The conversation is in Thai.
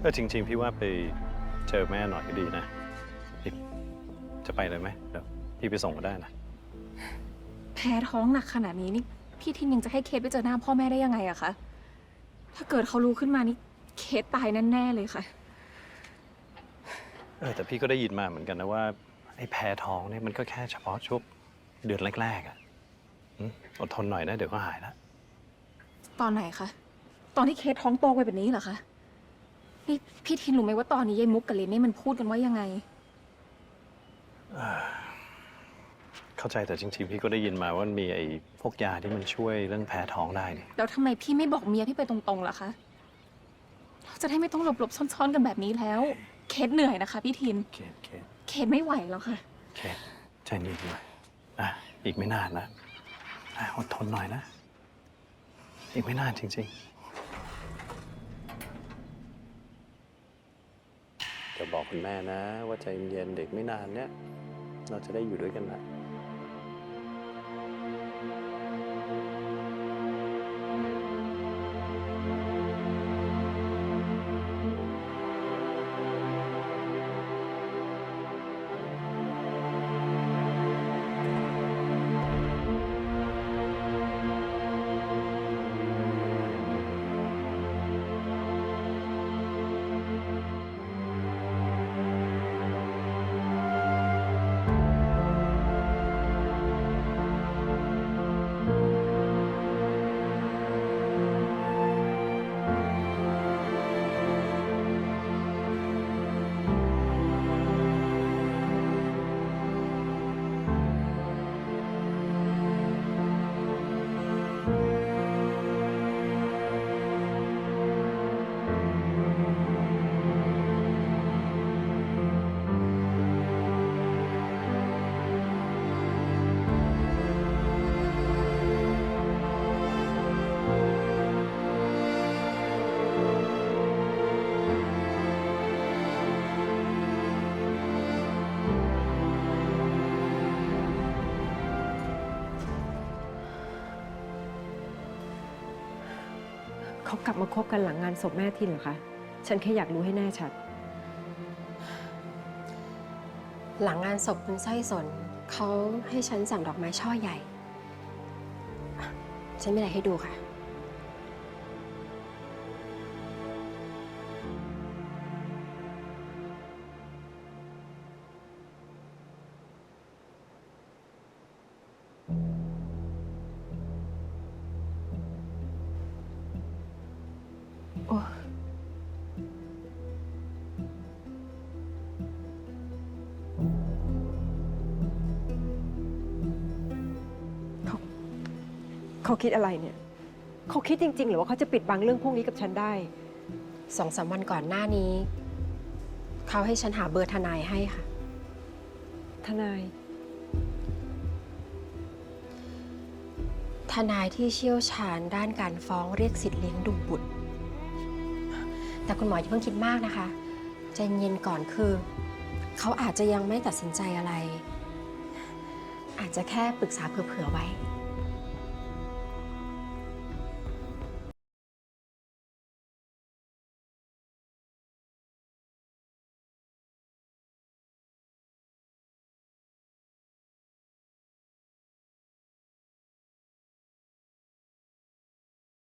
เออจริง ๆ พี่ว่าไปเจอแม่หน่อยก็ดีนะพี่จะไปเลยไหมเดี๋ยวพี่ไปส่งก็ได้นะ แพ้ท้องหนักขนาดนี้นี่พี่ทินยังจะให้เคสไปเจอหน้าพ่อแม่ได้ยังไงอะคะ ถ้าเกิดเขารู้ขึ้นมานี่เคสตายแน่ๆเลยค่ะ เออแต่พี่ก็ได้ยินมาเหมือนกันนะว่าไอ้แพ้ท้องเนี่ยมันก็แค่เฉพาะช่วงเดือนแรกๆอะอืมอดทนหน่อยนะเดี๋ยวก็หายแล้วตอนไหนคะ ตอนที่เคสท้องโตไปแบบนี้เหรอคะ นี่พี่ทินรู้ไหมว่าตอนนี้ยายมุกกับเลนนี่มันพูดกันว่ายังไง เข้าใจแต่จริงๆ พี่ก็ได้ยินมาว่ามันมีไอ้พวกยาที่มันช่วยเรื่องแพ้ท้องได้นี่แล้วทำไมพี่ไม่บอกเมียพี่ไปตรงๆล่ะคะเราจะได้ไม่ต้องหลบๆซ่อนๆกันแบบนี้แล้ว เคสเหนื่อยนะคะ พี่ทิน เคสเคสเคสไม่ไหวแล้วค่ะ เคสใจเย็นหน่อยอะอีกไม่นานนะอะอดทนหน่อยนะ อีกไม่นานจริงๆ จะบอกคุณแม่นะ ว่าใจเย็นเด็กไม่นานเนี้ยเราจะได้อยู่ด้วยกันนะ เขากลับมาคบกันหลังงานศพแม่ทินเหรอคะ ฉันแค่อยากรู้ให้แน่ชัด หลังงานศพคุณสร้อยสนเขาให้ฉันสั่งดอกไม้ช่อใหญ่ ฉันไม่ได้ให้ดูค่ะ เขาเขาคิดอะไรเนี่ย เขาคิดจริง ๆ หรือว่าเขาจะปิดบังเรื่องพวกนี้กับฉันได้ สองสามวันก่อนหน้านี้ เขาให้ฉันหาเบอร์ทนายให้ค่ะ ทนาย ทนายที่เชี่ยวชาญด้านการฟ้องเรียกสิทธิ์เลี้ยงดูบุตร แต่คุณหมออย่าเพิ่งคิดมากนะคะใจเย็นก่อนคือ เขาอาจจะยังไม่ตัดสินใจอะไร อาจจะแค่ปรึกษาเผื่อๆไว้